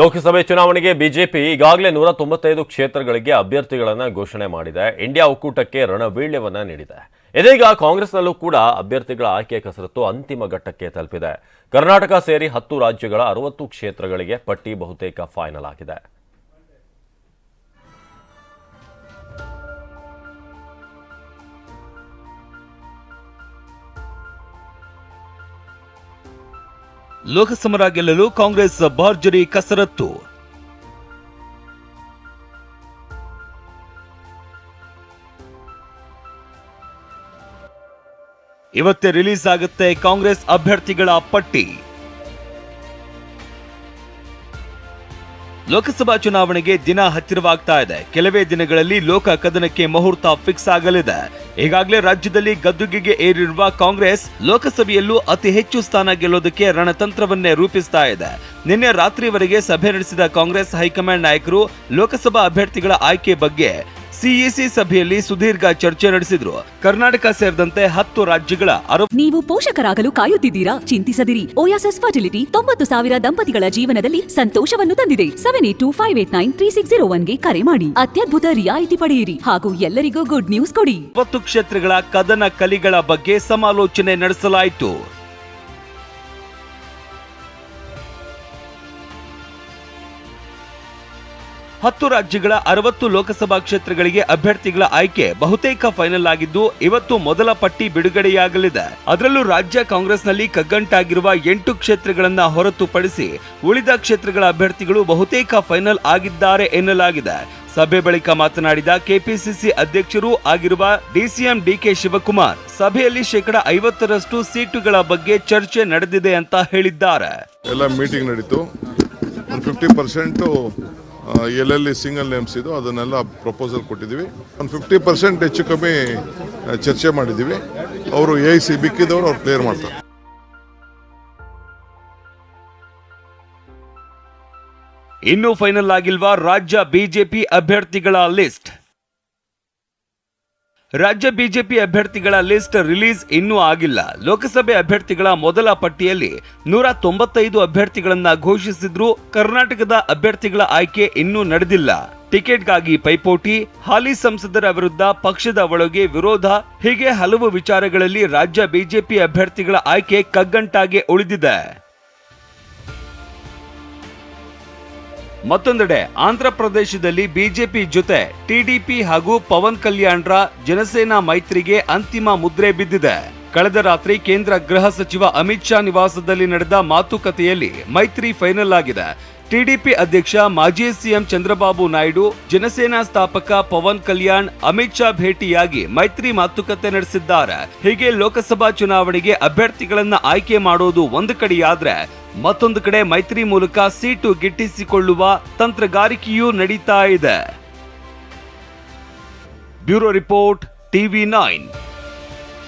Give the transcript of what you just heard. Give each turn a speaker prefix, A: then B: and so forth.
A: ಲೋಕಸಭೆ ಚುನಾವಣೆಗೆ ಬಿಜೆಪಿ ಈಗಾಗಲೇ ನೂರ ತೊಂಬತ್ತೈದು ಕ್ಷೇತ್ರಗಳಿಗೆ ಅಭ್ಯರ್ಥಿಗಳನ್ನು ಘೋಷಣೆ ಮಾಡಿದೆ. ಇಂಡಿಯಾ ಒಕ್ಕೂಟಕ್ಕೆ ರಣವೀಳ್ಯವನ್ನು ನೀಡಿದೆ. ಇದೀಗ ಕಾಂಗ್ರೆಸ್ನಲ್ಲೂ ಕೂಡ ಅಭ್ಯರ್ಥಿಗಳ ಆಯ್ಕೆ ಕಸರತ್ತು ಅಂತಿಮ ಘಟ್ಟಕ್ಕೆ ತಲುಪಿದೆ. ಕರ್ನಾಟಕ ಸೇರಿ ಹತ್ತು ರಾಜ್ಯಗಳ ಅರವತ್ತು ಕ್ಷೇತ್ರಗಳಿಗೆ ಪಟ್ಟಿ ಬಹುತೇಕ ಫೈನಲ್ ಆಗಿದೆ.
B: ಲೋಕಸಮರ ಗೆಲ್ಲಲು ಕಾಂಗ್ರೆಸ್ ಭರ್ಜರಿ ಕಸರತ್ತು. ಇವತ್ತೇ ರಿಲೀಸ್ ಆಗುತ್ತೆ ಕಾಂಗ್ರೆಸ್ ಅಭ್ಯರ್ಥಿಗಳ ಪಟ್ಟಿ. ಲೋಕಸಭಾ ಚುನಾವಣೆಗೆ ದಿನ ಹತ್ತಿರವಾಗ್ತಾ ಇದೆ. ಕೆಲವೇ ದಿನಗಳಲ್ಲಿ ಲೋಕ ಕದನಕ್ಕೆ ಮುಹೂರ್ತ ಫಿಕ್ಸ್ ಆಗಲಿದೆ. ಈಗಾಗಲೇ ರಾಜ್ಯದಲ್ಲಿ ಗದ್ದುಗೆಗೆ ಏರಿರುವ ಕಾಂಗ್ರೆಸ್ ಲೋಕಸಭೆಯಲ್ಲೂ ಅತಿ ಹೆಚ್ಚು ಸ್ಥಾನ ಗೆಲ್ಲೋದಕ್ಕೆ ರಣತಂತ್ರವನ್ನೇ ರೂಪಿಸ್ತಾ ಇದೆ. ನಿನ್ನೆ ರಾತ್ರಿವರೆಗೆ ಸಭೆ ನಡೆಸಿದ ಕಾಂಗ್ರೆಸ್ ಹೈಕಮಾಂಡ್ ನಾಯಕರು ಲೋಕಸಭಾ ಅಭ್ಯರ್ಥಿಗಳ ಆಯ್ಕೆ ಬಗ್ಗೆ ಸಿಇಸಿ ಸಭೆಯಲ್ಲಿ ಸುದೀರ್ಘ ಚರ್ಚೆ ನಡೆಸಿದ್ರು. ಕರ್ನಾಟಕ ಸೇರಿದಂತೆ ಹತ್ತು ರಾಜ್ಯಗಳ
C: ನೀವು ಪೋಷಕರಾಗಲು ಕಾಯುತ್ತಿದ್ದೀರಾ? ಚಿಂತಿಸದಿರಿ. ಓಯಾಸಸ್ ಫರ್ಟಿಲಿಟಿ ತೊಂಬತ್ತು ಸಾವಿರ ದಂಪತಿಗಳ ಜೀವನದಲ್ಲಿ ಸಂತೋಷವನ್ನು ತಂದಿದೆ. Seven eight two five eight nine three six zero ಒನ್ಗೆ ಕರೆ ಮಾಡಿ. ಅತ್ಯದ್ಭುತ ರಿಯಾಯಿತಿ ಪಡೆಯಿರಿ ಹಾಗೂ ಎಲ್ಲರಿಗೂ ಗುಡ್ ನ್ಯೂಸ್ ಕೊಡಿ.
B: ಇಪ್ಪತ್ತು ಕ್ಷೇತ್ರಗಳ ಕದನ ಕಲಿಗಳ ಬಗ್ಗೆ ಸಮಾಲೋಚನೆ ನಡೆಸಲಾಯಿತು. ಹತ್ತು ರಾಜ್ಯಗಳ ಅರವತ್ತು ಲೋಕಸಭಾ ಕ್ಷೇತ್ರಗಳಿಗೆ ಅಭ್ಯರ್ಥಿಗಳ ಆಯ್ಕೆ ಬಹುತೇಕ ಫೈನಲ್ ಆಗಿದ್ದು, ಇವತ್ತು ಮೊದಲ ಪಟ್ಟಿ ಬಿಡುಗಡೆಯಾಗಲಿದೆ. ಅದರಲ್ಲೂ ರಾಜ್ಯ ಕಾಂಗ್ರೆಸ್ನಲ್ಲಿ ಕಗ್ಗಂಟಾಗಿರುವ ಎಂಟು ಕ್ಷೇತ್ರಗಳನ್ನ ಹೊರತುಪಡಿಸಿ ಉಳಿದ ಕ್ಷೇತ್ರಗಳ ಅಭ್ಯರ್ಥಿಗಳು ಬಹುತೇಕ ಫೈನಲ್ ಆಗಿದ್ದಾರೆ ಎನ್ನಲಾಗಿದೆ. ಸಭೆ ಬಳಿಕ ಮಾತನಾಡಿದ ಕೆಪಿಸಿಸಿ ಅಧ್ಯಕ್ಷರೂ ಆಗಿರುವ ಡಿಸಿಎಂ ಡಿಕೆ ಶಿವಕುಮಾರ್, ಸಭೆಯಲ್ಲಿ ಶೇಕಡ ಐವತ್ತರಷ್ಟು ಸೀಟುಗಳ ಬಗ್ಗೆ ಚರ್ಚೆ ನಡೆದಿದೆ ಅಂತ ಹೇಳಿದ್ದಾರೆ.
D: ಎಲ್ಲ ಮೀಟಿಂಗ್ ನಡೀತು. ಫಿಫ್ಟಿ ಪರ್ಸೆಂಟು ಎಲ್ಲೆಲ್ಲಿ ಸಿಂಗಲ್ ನೇಮ್ಸ್ ಇದೋ ಅದನ್ನೆಲ್ಲ ಪ್ರಪೋಸಲ್ ಕೊಟ್ಟಿದ್ದೀವಿ. ಒಂದು ಫಿಫ್ಟಿ ಪರ್ಸೆಂಟ್ ಹೆಚ್ಚು ಕಮ್ಮಿ ಚರ್ಚೆ ಮಾಡಿದ್ದೀವಿ. ಅವರು ಎ ಸಿ ಬಿಕ್ಕಿದವರು ಅವ್ರು ಕ್ಲಿಯರ್ ಮಾಡ್ತಾರೆ.
B: ಇನ್ನೂ ಫೈನಲ್ ಆಗಿಲ್ವಾ ರಾಜ್ಯ ಬಿಜೆಪಿ ಅಭ್ಯರ್ಥಿಗಳ ಲಿಸ್ಟ್ ರಾಜ್ಯ ಬಿಜೆಪಿ ಅಭ್ಯರ್ಥಿಗಳ ಲಿಸ್ಟ್ ರಿಲೀಸ್ ಇನ್ನೂ ಆಗಿಲ್ಲ. ಲೋಕಸಭೆ ಅಭ್ಯರ್ಥಿಗಳ ಮೊದಲ ಪಟ್ಟಿಯಲ್ಲಿ ನೂರ ತೊಂಬತ್ತೈದು ಅಭ್ಯರ್ಥಿಗಳನ್ನ ಘೋಷಿಸಿದ್ರು ಕರ್ನಾಟಕದ ಅಭ್ಯರ್ಥಿಗಳ ಆಯ್ಕೆ ಇನ್ನೂ ನಡೆದಿಲ್ಲ. ಟಿಕೆಟ್ಗಾಗಿ ಪೈಪೋಟಿ, ಹಾಲಿ ಸಂಸದರ ವಿರುದ್ಧ ಪಕ್ಷದ ಒಳಗೆ ವಿರೋಧ, ಹೀಗೆ ಹಲವು ವಿಚಾರಗಳಲ್ಲಿ ರಾಜ್ಯ ಬಿಜೆಪಿ ಅಭ್ಯರ್ಥಿಗಳ ಆಯ್ಕೆ ಕಗ್ಗಂಟಾಗೆ ಉಳಿದಿದೆ. ಮತ್ತೊಂದೆಡೆ ಆಂಧ್ರಪ್ರದೇಶದಲ್ಲಿ ಬಿಜೆಪಿ ಜೊತೆ ಟಿಡಿಪಿ ಹಾಗೂ ಪವನ್ ಕಲ್ಯಾಣ್ರ ಜನಸೇನಾ ಮೈತ್ರಿಗೆ ಅಂತಿಮ ಮುದ್ರೆ ಬಿದ್ದಿದೆ. ಕಳೆದ ರಾತ್ರಿ ಕೇಂದ್ರ ಗೃಹ ಸಚಿವ ಅಮಿತ್ ಶಾ ನಿವಾಸದಲ್ಲಿ ನಡೆದ ಮಾತುಕತೆಯಲ್ಲಿ ಮೈತ್ರಿ ಫೈನಲ್ ಆಗಿದೆ. ಟಿಡಿಪಿ ಅಧ್ಯಕ್ಷ ಮಾಜಿ ಸಿಎಂ ಚಂದ್ರಬಾಬು ನಾಯ್ಡು, ಜನಸೇನಾ ಸ್ಥಾಪಕ ಪವನ್ ಕಲ್ಯಾಣ್, ಅಮಿತ್ ಶಾ ಭೇಟಿಯಾಗಿ ಮೈತ್ರಿ ಮಾತುಕತೆ ನಡೆಸಿದ್ದಾರೆ. ಹೀಗೆ ಲೋಕಸಭಾ ಚುನಾವಣೆಗೆ ಅಭ್ಯರ್ಥಿಗಳನ್ನ ಆಯ್ಕೆ ಮಾಡೋದು ಒಂದು ಕಡೆಯಾದ್ರೆ ಮತ್ತೊಂದು ಕಡೆ ಮೈತ್ರಿ ಮೂಲಕ ಸೀಟು ಗಿಟ್ಟಿಸಿಕೊಳ್ಳುವ ತಂತ್ರಗಾರಿಕೆಯೂ ನಡೀತಾ ಇದೆ. Bureau report TV nine.